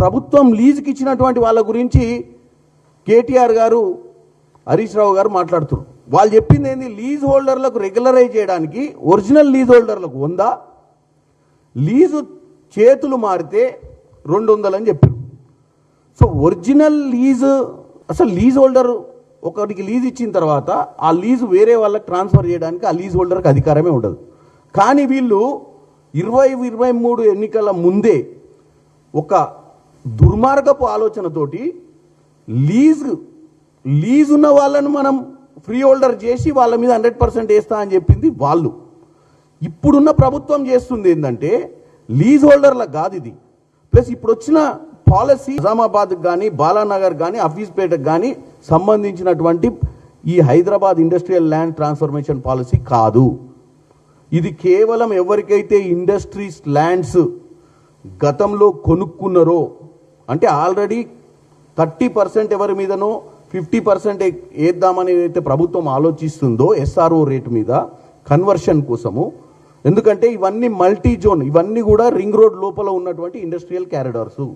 ప్రభుత్వం లీజుకి ఇచ్చినటువంటి వాళ్ళ గురించి కేటీఆర్ గారు హరీష్ రావు గారు మాట్లాడుతున్నారు. వాళ్ళు చెప్పింది ఏంది లీజ్ హోల్డర్లకు రెగ్యులరైజ్ చేయడానికి ఒరిజినల్ లీజ్ హోల్డర్లకు ఉందా లీజు చేతులు మారితే రెండు వందలని చెప్పారు. సో ఒరిజినల్ లీజు అసలు లీజ్ హోల్డర్ ఒకటికి లీజ్ ఇచ్చిన తర్వాత ఆ లీజు వేరే వాళ్ళకి ట్రాన్స్ఫర్ చేయడానికి ఆ లీజ్ హోల్డర్కి అధికారమే ఉండదు. కానీ వీళ్ళు ఇరవై ఇరవై మూడు ఎన్నికల ముందే ఒక దుర్మార్గపు ఆలోచనతోటి లీజ్ లీజ్ ఉన్న వాళ్ళను మనం ఫ్రీ హోల్డర్ చేసి వాళ్ళ మీద హండ్రెడ్ పర్సెంట్ వేస్తా అని చెప్పింది వాళ్ళు. ఇప్పుడున్న ప్రభుత్వం చేస్తుంది ఏంటంటే లీజ్ హోల్డర్లకు కాదు ఇది. ప్లస్ ఇప్పుడు వచ్చిన పాలసీ నిజామాబాద్ కానీ బాలానగర్ కానీ అఫీస్పేటకు కానీ సంబంధించినటువంటి ఈ Hyderabad industrial land transformation policy కాదు. ఇది కేవలం ఎవరికైతే ఇండస్ట్రీస్ ల్యాండ్స్ గతంలో కొనుక్కున్నారో అంటే ఆల్రెడీ థర్టీ పర్సెంట్ ఎవరి మీదనో ఫిఫ్టీ పర్సెంట్ వేద్దామని అయితే ప్రభుత్వం ఆలోచిస్తుందో ఎస్ఆర్ఓ రేటు మీద కన్వర్షన్ కోసము. ఎందుకంటే ఇవన్నీ మల్టీ జోన్ ఇవన్నీ కూడా రింగ్ రోడ్ లోపల ఉన్నటువంటి ఇండస్ట్రియల్ క్యారిడార్సు